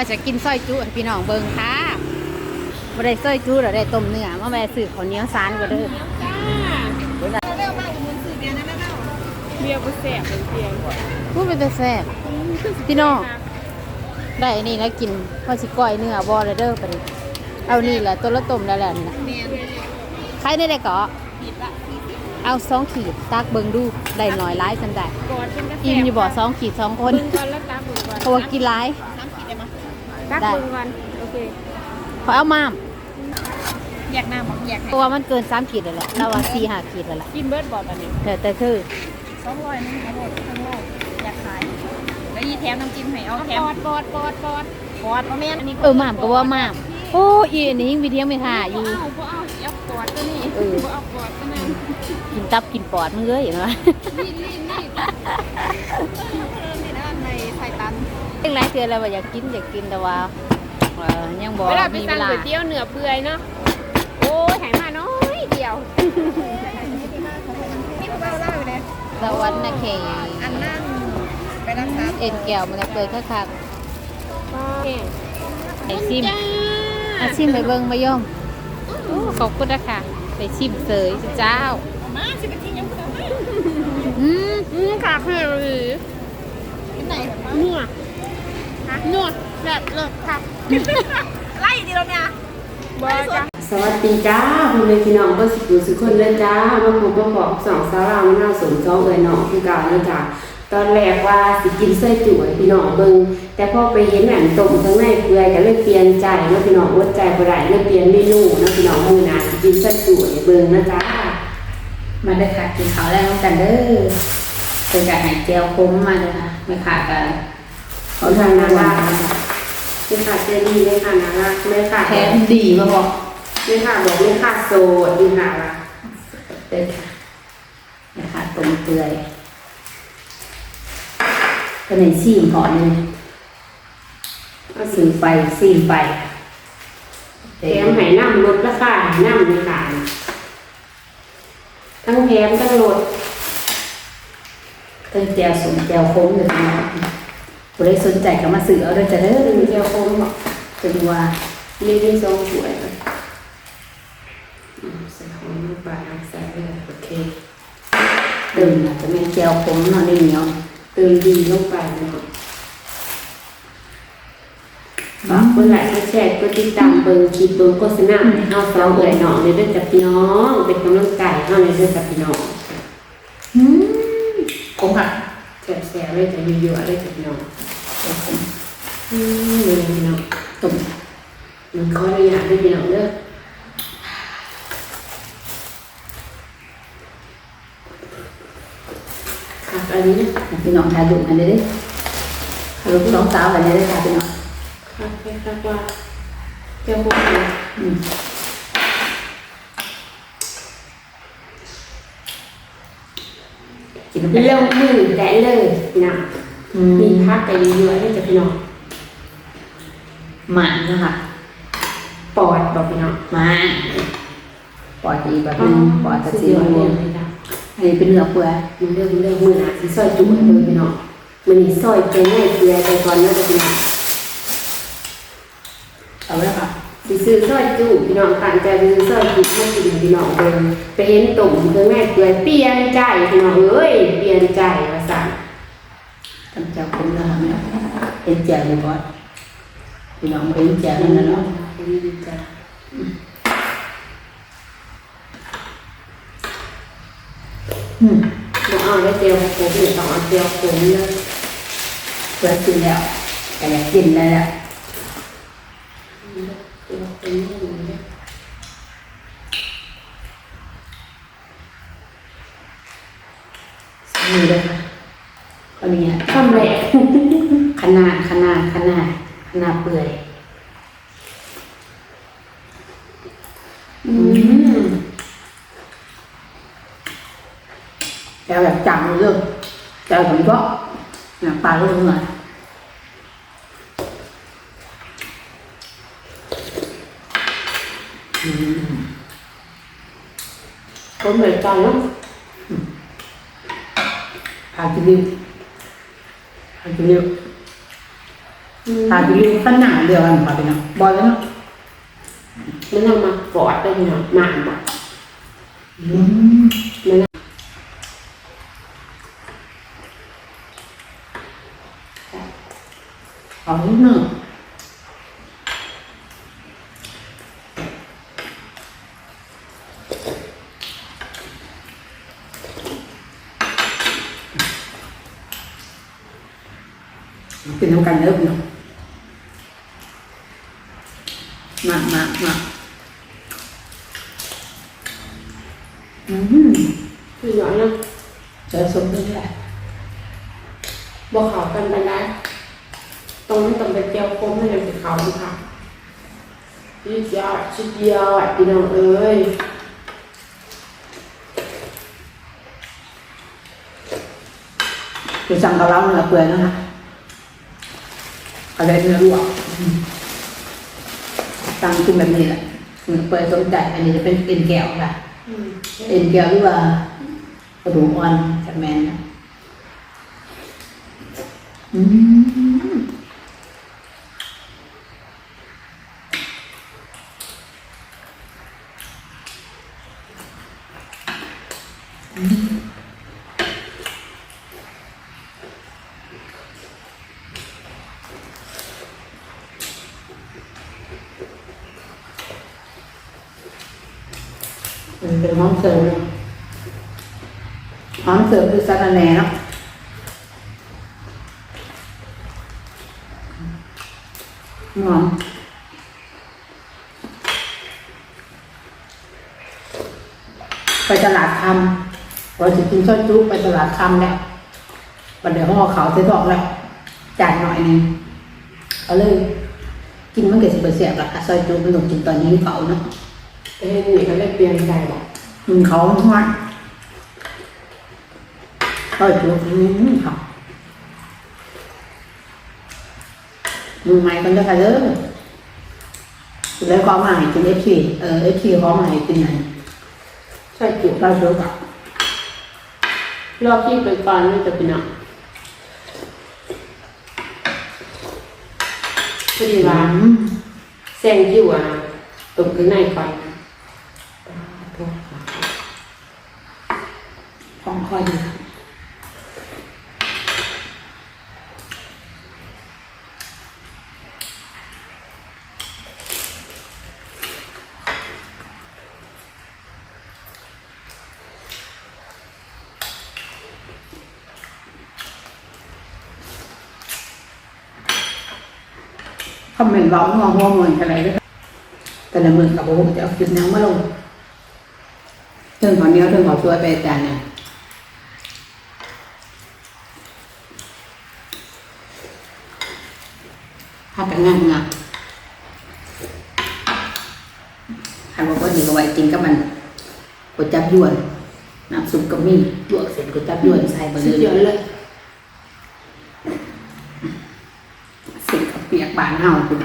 ว่าจะกินซอยจุให้พี่น้องเบิ่งค่ะบ่ได้ซอยจุเราได้ต้มเนื้อมาแวะซื้อข้าวเหนียวสารก็เด้อจ้าเบียร์บุเสียบเป็นเบียร์พูดเป็นแต่แซ่บพี่น้องได้อันนี้แล้วกินว่าสิก้อยเนื้อบ่เลยเด้อไปดิเอานี่แหละตัวละต้มแล้วแหละนี่นะใครได้ได้เกาะเอาสองขีดตักเบิ่งดูได้หน่อยร้ายสันได้กอดเป็นกระแสอิ่มอยู่บ่สองขีดสองคนบึงก่อนแล้วตาบึงก่อนเพราะว่ากินร้าย ตักได้บึงก่อนโอเคขอเอามามแยกหน้าบอกแยกเพราะว่ามันเกินสามขีดแล้วแหละเราว่าสี่ห้าขีดแล้วแหละกินเบิร์ดบอดอันนี้แต่แต่คือสองร้อยนึงทั้งหมดทั้งโลกอยากขายแล้วยีแถมน้ำจิ้มให้เอาแถมปอดปอดปอดปอดปอดมาแม่นอันนี้เออมามก็ว่ามามโอ้อีอันนี้ยังวิเทียงไม่ค่ะอยู่ เอาบ่เอาเอาปอดตัวนี้เออบ่เอาปอดตัวนั้นกินตับกินปอดมึงเอ้ยเห็นไหมนี่นี่นี่นี่นะในไข่ ตังไรเทืออะไรว่าอยากกินอยากกินแต่ว่าเออยังบอกเวลาไปมีเวสั่งลาก๋วยเตี๋ยวเนื้อเปื่อยเนาะ โอ้ยหายมาน้อยเดียว นี่พวกเราเล่าอยู่เลยสวรรค์นะเคอันนั่งไปรักษาเอ็นแก้วมันเปิดคักก็ๆไอซิมอาซิมไปเบิ่งมาย่อมโอ้ขอบคุณนะคะไปชิมเสยเจ้ามาสิเป็นยังไม่ได้อืมอืมขาคือหรือที่ไหนนัว นัวแบบเลิกครับไล่ดีแล้วเนี่ยบอจ้ะสวัสดีจ้าคุณแม่พี่น้องก็สิกูสุกคนเลยจ้ามาพบมาบอกสองสาวเราวหน้าสมซ้องเอ่ยน้องคือเก่าแล้วจ้าตอนแรกว่าสิกินไส้จุ๋ยพี่น้องเบิ่งแต่พอไปเห็นอันต้มทั้งในเปื่อยก็เลยเปลี่ยนใจเนาะพี่น้องอดใจบ่ได้เลยเปลี่ยนเมนูเนาะพี่น้องมื้อหน้าสิกินไส้จุ๋ยเบิ่งนะจ้ามาเด้อค่ะกินข้าวแรงกันเด้อเป็นการหายเจียวคุ้มมาเลยค่ะไม่ขาดกัน ขอทานนารักไม่ขาดเจดีไม่ขาดนารักไม่ขาดแถมดีมาบอกไม่ขาดบอกไม่ขาดโสดดีค่ะล่ะเด้อค่ะไม่ขาดตรงเปื่อยก็ในซีมก่อนเลยเอาสิซื้อไปซีมไปแถมให้น้ำลดราคาให้น้ำในขายทั้งแถมทั้งลดเต้นแจวสมแจวคมเลยนะ ผู้ใดสนใจก็มาซื้อเอาเด้อจะเด้อเป็นเจียวโคมบอกเป็นว่ามีเป็นทรงสวยเลยอืมใส่หอมลงไปใส่เลยโอเคเติมน่ะจะไม่แจวคมเนาะนี่เหนียวเติมดีลงไปเนาะฝากคนหลายคนแชร์ก็ติดตามเบิ่งคลิปเบิ่งโฆษณาให้เฮาสองเอ่ยเนาะในเรื่องกับพี่น้องเป็นกำลังใจให้เฮาในเรื่องกับพี่น้องอืมคมค่ะแซ่บๆเลยจะอยู่ๆเลยกับพี่น้องแจวคม อืมเลยพี่น้องตุ่มมันขออนุญาตด้พี่น้องเด้อครับอันนี้พี่น้องถ่ายรูปกันเลยเด้อถ่ายรูปสองสาวกันเลยเด้อค่ะพี่น้องครับไปครับว่าเจ้าพวกนี้อืมกินไปเริ่มมือแต่เลยน้องอื มมีพักไปเยอะๆให้กับพี่น้องหมันนะคะปอดบอกพี่น้องหมาปอดอีกแบบนึงปอดกระสุดสียอดรเลวยมพี่น้องอันนี้เป็นเนื้อเปื่อยมันเริ่มเริ่มมือหนาสีซอยจุ๋ยเลยพี่น้องมันนี่ซอยเป็นง่ายเกลือไปก่อนนะพี่น้องเอาไว้ค่ะสิซื้อซอยจุ๋พี่น้องตั้งใจไปซื้อซอยจุ๋มากินพี่น้องเบิ่งไปเห็นตุ่มเครื่องง่ายเกลือเปลี่ยนใจพี่น้องเอ้ยเปลี่ยนใจว่าสั่น ทำแจวคมนะคะแม่เห็นแจวเลยก่อนพี่น้องเห็นแจ วนั่นนะเนาะดีใจอืมบ่เอาได้เจียวโขมนี่ต้องเอาเจียวโขมเลยเปิดกินแล้วแต่อยากกินแล้วแหละเจียวโขมนี่เลยมือเลยค่ะก็นี่ยทำแหละขนาดขนาดขนาดขนาดเปื่อย อืมแจวแบบจังเลยแจวผมก็หนังปลาลูกหน่อยผมเหมือนกันเนาะพากินดิ วพากินดิวทานไปเรียนขั้นหนาเดียวกันค่ะพี่น้องบอยแล้วเนาะมันเอามากอดได้พี่น้องหนามบ่อืมมันเอานิดหนึ่ง กินน้ำกันเด้อพี่น้องมามามาอืมพี่น้องนะเจอสมด้วยแหละบอกเขากันไปได้ตรงนี้ต้องไปเจียวคมให้มันเป็นเขาดีค่ะยืดยอดชุดยอดพี่น้องเอ้ยจะสั่งกะเพราเนื้อเปื่อยนะคะ อะไรเนื้อลวกอืมสั่งกินแบบนี้แหละเนื้อเปื่อยสนใจอันนี้จะเป็นเอ็นแก้วค่ะอืมเอ็นแก้วหรือว่ากระดูกอ่อนจากแมนนะอืมมันเป็นห้องเสริม ห้องเสริมคือสารแหน่เนาะหอมไปตลาดคำเราจะกินซอยจุ๊ไปตลาดคำแล้ววันเดี๋ยวห่อเขาวใส่ดอกแล้วจานหน่อยหนึงเอาเลย กินมันเกิดสิบเปอร์เซ็นต์ละค่ะซอยจุ๊มันต้องกินตอนนี้เขาเนาะแต่เห็นนี่เขาเลยเปลี่ยนใจบอกอืมเขาห้อน ซอยจุ๊อืมค่ะมือไม้กันจะค่ะเด้อแล้วเขามาให้กินเอฟซีเออเอฟซีเขามาให้กินไหนใช่จุกเราจุ๊อะรอบที่เป็นตอนนี่จะเป็นอะพอดีว่าอืมแซงคิวอะตกข้างในก่อนของคอยดีค่ะ คอมเมนต์บอกหัวหัวเหมือนอะไรด้วยแต่ละมือกับผมจะเอาจุดน้ำมาลงเรื่องของเนี้ยเรื่องของช่วยไปอาจารย์เนี่ยถ้าแต่งานงานใครบอกว่าดีก็ไว้กินกับมันก๋วยจับยวนน้ำซุปก็มีลวกเสร็จก๋วยจับยวนใส่ไปสุดเลย ยอดเลย เสร็จ กับเปียกบานเฮาคุณ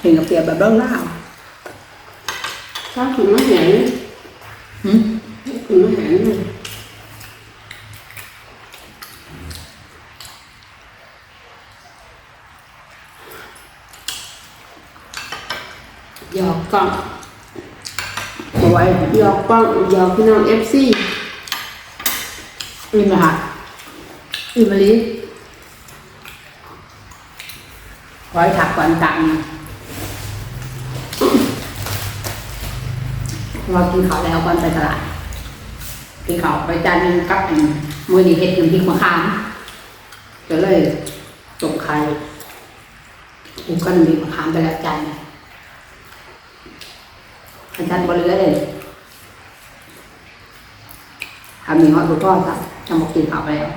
เห็นกับเปียกแบบเล่าเล่าช อบกินมะเห็นๆหืมกินมะเห็นเลยหยอกกล่องเอาไหยอกกล่องหยอกพี่น้องเอฟซีอิ่มคะอิ่มมะลิไว้ถักก่อนตังเรากินข้าวแล้วก่อนไปตลาดกินข้าวไปจานนึงกับอันมือดีเห็ดน้ำพริกมะขามก็เลยตกไข่กูก็น้ำพริกมะขามไปแล้วจานอาจารย์บริเลยทำมีฮอตบุก้อนครั บทำมากินขาวไปแล้ว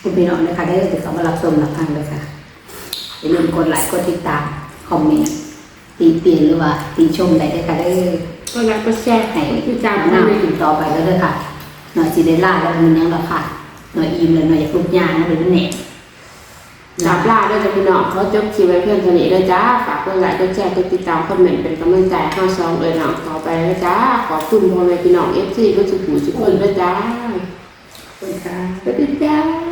คุณพี่น้องนะคะได้ติดต่อมารับชมรับฟังเลยค่ะอย่าลืมกดไลค์กดติดตามคอมเมนต์ตีเปลี่ยนหรือว่าตีชมได้เลยค่ะได้ก็รักก็แชร์ให้พี่จามหน้าติดต่อไปแล้วด้วยค่ะหน่อยสิได้ล่าแล้วมันยังราคาหน่อยอิ่มเลยหน่อยอยากลุกยางแล้วเป็นแหนก ลาบลาด้วยจ้ะพี่น้องเขาจบคลิปไว้เพื่อนเท่านี้เลยจ้าฝากกดไลค์กดแชร์กดติดตามคอมเมนต์เป็นกำลังใจให้ห้าซองเอ่ยหนังต่อไปนะจ้าขอบคุณพ่อแม่พี่น้องเอฟซีก็สุขุมสุขคนด้วยจ้าขอบคุณค่ะสวัสดีจ้า